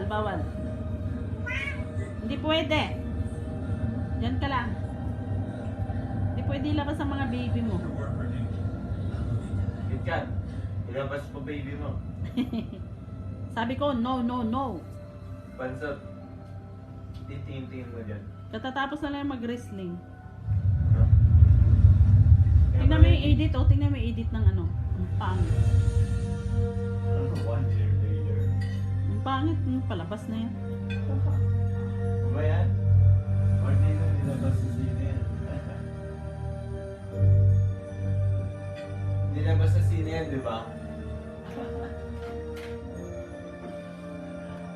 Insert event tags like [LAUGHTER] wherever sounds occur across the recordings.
Bawal, bawal. Hindi pwede. Diyan ka lang. Hindi pwede ilabas ang mga baby mo. KitKat, ilabas pa baby mo. [LAUGHS] Sabi ko, no, no, no. Pansot. Titingin-tingin mo dyan. Katatapos na lang mag-wrestling. No? Tingnan mo yung edit, oh. Tingnan mo yung edit ng ano. Ang pangit. Ang pangit, yung palabas na yan. Ba yan? Or di na nilabas sa sine yan? [LAUGHS] Nilabas sa sine yan, di ba?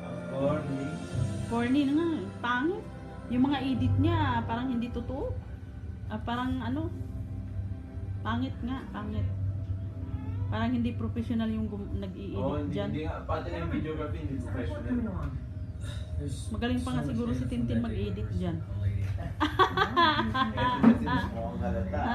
Ang corny. Corny na nga, eh. pangit. Yung mga edit niya, parang hindi totoo. Ah, parang ano, pangit nga, pangit. Parang hindi professional yung nag-i-edit hindi, dyan. hindi nga. Pati na yung videography, hindi professional. Magaling pa nga siguro si Tintin mag-edit dyan. Halata. Ah, [LAUGHS]